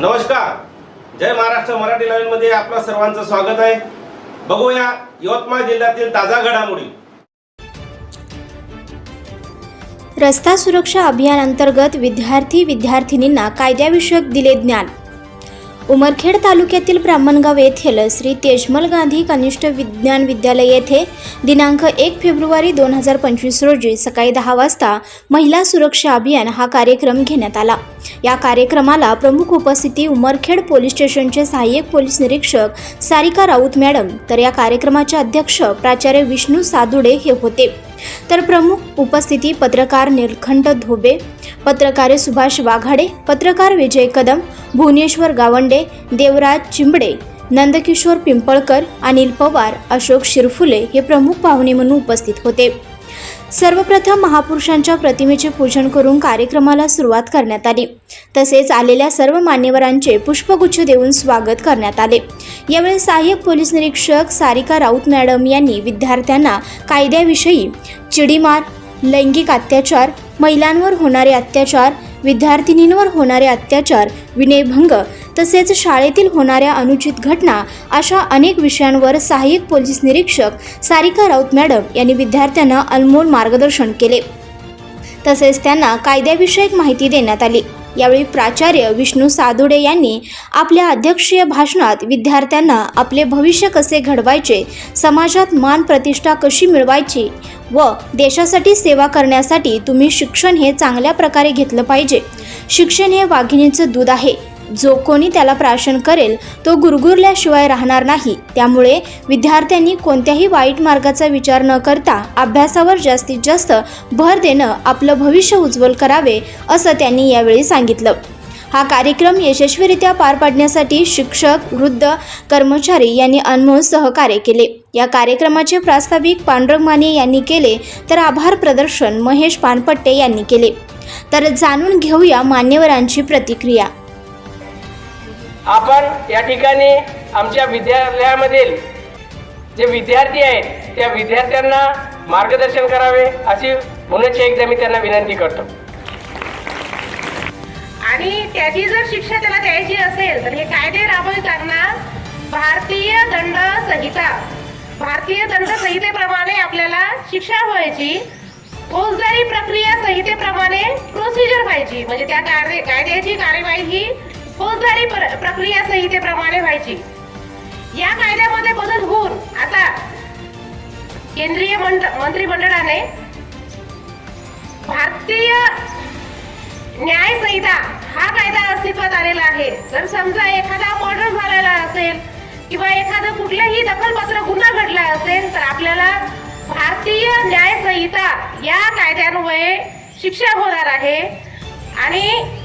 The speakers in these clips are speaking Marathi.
नमस्कार. जय महाराष्ट्र मराठी लाईव्हमध्ये आपलं सर्वांचं स्वागत आहे. बघूया यवतमाळ जिल्ह्यातील ताजा घडामोडी. रस्ता सुरक्षा अभियान अंतर्गत विद्यार्थी विद्यार्थिनींना कायद्याविषयक दिले ज्ञान. उमरखेड तालुक्यातील ब्राह्मणगाव येथील श्री तेजमल गांधी कनिष्ठ विज्ञान विद्यालय येथे दिनांक एक फेब्रुवारी दोन हजार पंचवीस रोजी सकाळी दहा वाजता महिला सुरक्षा अभियान हा कार्यक्रम घेण्यात आला. या कार्यक्रमाला प्रमुख उपस्थिती उमरखेड पोलीस स्टेशनचे सहाय्यक पोलीस निरीक्षक सारिका राऊत मॅडम तर या कार्यक्रमाचे अध्यक्ष प्राचार्य विष्णू सादुडे हे होते. तर प्रमुख उपस्थिती पत्रकार निलखंड धोबे पत्रकार सुभाष वाघाडे पत्रकार विजय कदम भुवनेश्वर गावंडे देवराज चिंबडे नंदकिशोर पिंपळकर अनिल पवार अशोक शिरफुले हे प्रमुख पाहुणे म्हणून उपस्थित होते. सर्वप्रथम महापुरुषांच्या प्रतिमेचे पूजन करून कार्यक्रमाला सुरुवात करण्यात आली. तसेच आलेल्या सर्व मान्यवरांचे पुष्पगुच्छ देऊन स्वागत करण्यात आले. यावेळी सहाय्यक पोलीस निरीक्षक सारिका राऊत मॅडम यांनी विद्यार्थ्यांना कायद्याविषयी चिडीमार लैंगिक अत्याचार महिलांवर होणारे अत्याचार विद्यार्थिनींवर होणारे अत्याचार विनयभंग तसेच शाळेतील होणाऱ्या अनुचित घटना अशा अनेक विषयांवर सहाय्यक पोलीस निरीक्षक सारिका राऊत मॅडम यांनी विद्यार्थ्यांना अनमोल मार्गदर्शन केले. तसेच त्यांना कायद्याविषयक माहिती देण्यात आली. यावेळी प्राचार्य विष्णू सादुडे यांनी आपल्या अध्यक्षीय भाषणात विद्यार्थ्यांना आपले भविष्य कसे घडवायचे समाजात मान प्रतिष्ठा कशी मिळवायची व देशासाठी सेवा करण्यासाठी तुम्ही शिक्षण हे चांगल्या प्रकारे घेतलं पाहिजे. शिक्षण हे वाघिणीचं दूध आहे. जो कोणी त्याला प्राशन करेल तो गुरगुरल्याशिवाय राहणार नाही. त्यामुळे विद्यार्थ्यांनी कोणत्याही वाईट मार्गाचा विचार न करता अभ्यासावर जास्तीत जास्त भर देणं आपलं भविष्य उज्ज्वल करावे असं त्यांनी यावेळी सांगितलं. हा कार्यक्रम यशस्वीरित्या पार पाडण्यासाठी शिक्षक वृद्ध कर्मचारी यांनी अनमोल सहकार्य केले. या कार्यक्रमाचे प्रास्ताविक पांडुरंग माने यांनी केले तर आभार प्रदर्शन महेश पानपट्टे यांनी केले. तर जाणून घेऊया मान्यवरांची प्रतिक्रिया. आपण या ठिकाणी आमच्या विद्यालयामधील जे विद्यार्थी आहेत त्या विद्यार्थ्यांना मार्गदर्शन करावे अशी पुनश्च एकदा मी त्यांना विनंती करतो. आणि त्याची जर शिक्षा त्याला द्यायची असेल तर हे कायदे राबविताना भारतीय दंड संहिता भारतीय दंड संहितेप्रमाणे आपल्याला शिक्षा व्हायची फौजदारी प्रक्रिया संहितेप्रमाणे प्रोसिजर व्हायची. म्हणजे त्या कार्य कायद्याची कार्यवाही ही फौजदारी प्र- प्रक्रिया संहितेप्रमाणे व्हायची. या कायद्यामध्ये बदल होऊन आता केंद्रीय मंत्रिमंडळाने भारतीय न्याय संहिता हा कायदा अस्तित्वात आलेला आहे. जर समजा एखादा मर्डर झालेला असेल किंवा एखादं कुठलंही दखलपात्र गुन्हा घडला असेल तर आपल्याला भारतीय न्याय संहिता या कायद्यान्वये शिक्षा होणार आहे. आणि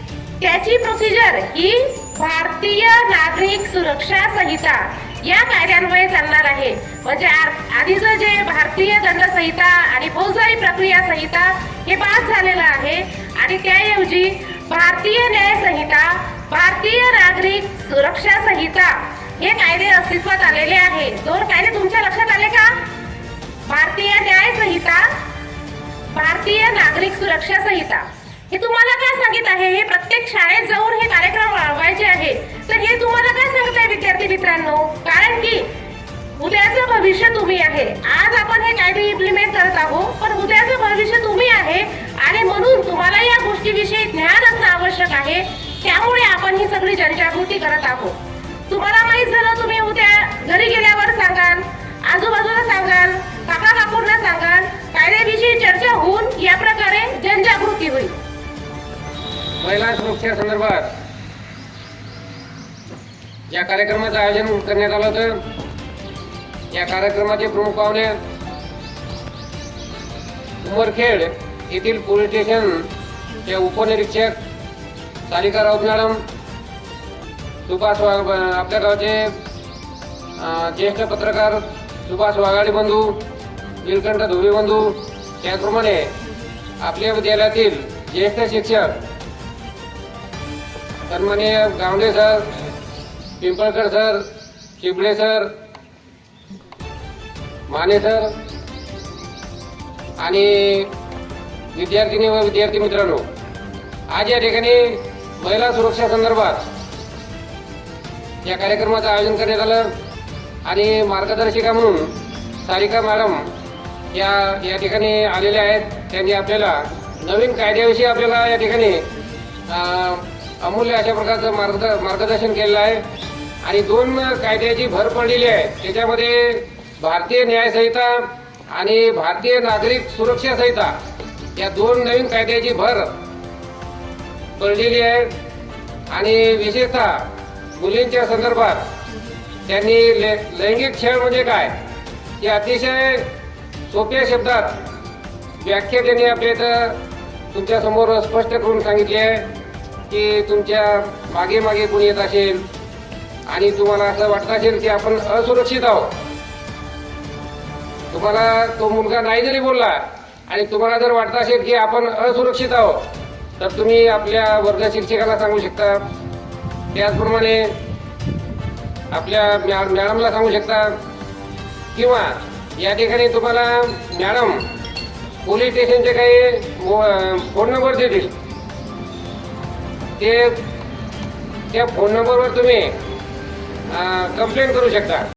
त्याची प्रोसिजर ही भारतीय नागरिक सुरक्षा संहिता या कायद्यान्वये चालणार आहे. म्हणजे आ- आधीचं जे भारतीय दंड संहिता आणि फौजदारी प्रक्रिया संहिता हे बाद झालेलं आहे. आणि त्याऐवजी भारतीय न्याय संहिता भारतीय नागरिक सुरक्षा संहिता हे कायदे अस्तित्वात आलेले आहे. दोन कायदे तुमच्या लक्षात आले का? भारतीय न्याय संहिता भारतीय नागरिक सुरक्षा संहिता. हे तुम्हाला काय सांगित आहे? हे प्रत्येक शाळेत जाऊन हे कार्यक्रम राबवायचे आहे. तर हे तुम्हाला काय सांगत आहे विद्यार्थी मित्रांनो? कारण की उद्याचं भविष्य तुम्ही आहे. आज आपण हे कायदे इम्प्लिमेंट करत आहोत पण उद्याचं भविष्य तुम्ही आहे आणि म्हणून तुम्हाला या गोष्टीविषयी ज्ञान असणं आवश्यक आहे. त्यामुळे आपण ही सगळी जनजागृती करत आहोत. तुम्हाला माहीत झालं तुम्ही उद्या घरी गेल्यावर सांगाल आजूबाजूला सांगाल काका काकूंना सांगाल कायद्याविषयी चर्चा होऊन या प्रकारे जनजागृती होईल. महिला सुरक्षा संदर्भात या कार्यक्रमाचं आयोजन करण्यात आलं होतं. या कार्यक्रमाचे प्रमुख पाहुणे उमरखेड येथील पोलीस स्टेशनचे उपनिरीक्षक सारिका राऊत मॅडम सुभाष वाघ आपल्या गावचे ज्येष्ठ पत्रकार सुभाष वाघाडी बंधू नीलकंठ धोबे बंधू. त्याचप्रमाणे आपल्या विद्यालयातील ज्येष्ठ शिक्षक सन्माननीय Gawade sir Pimpalkar sir Chible sir Mane sir आणि विद्यार्थिनी व विद्यार्थी मित्रांनो आज या ठिकाणी महिला सुरक्षा संदर्भात या कार्यक्रमाचं आयोजन करण्यात आलं आणि मार्गदर्शिका म्हणून सारिका मॅडम या या ठिकाणी आलेल्या आहेत. त्यांनी आपल्याला नवीन कायद्याविषयी आपल्याला या ठिकाणी अमूल्य अशा प्रकारचं मार्गद मार्गदर्शन केलेलं आहे. आणि दोन कायद्याची भर पडलेली आहे. त्याच्यामध्ये भारतीय न्याय संहिता आणि भारतीय नागरिक सुरक्षा संहिता या दोन नवीन कायद्याची भर पडलेली आहे. आणि विशेषतः मुलींच्या संदर्भात त्यांनी लैंगिक छळ म्हणजे काय? हे अतिशय सोप्या शब्दात व्याख्या त्यांनी आपल्या इथं तुमच्यासमोर स्पष्ट करून सांगितली आहे. की तुमच्या मागे मागे कोणी येत असेल आणि तुम्हाला असं वाटत असेल की आपण असुरक्षित आहोत. तुम्हाला तो मुलगा नाही जरी बोलला आणि तुम्हाला जर वाटत असेल की आपण असुरक्षित आहोत तर तुम्ही आपल्या वर्ग शिक्षकाला सांगू शकता. त्याचप्रमाणे आपल्या मॅ- मॅडमला सांगू शकता. किंवा या ठिकाणी तुम्हाला मॅडम पोलीस स्टेशनचे काही फोन नंबर देतील. ते त्या फोन नंबरवर तुम्ही कंप्लेंट करू शकता.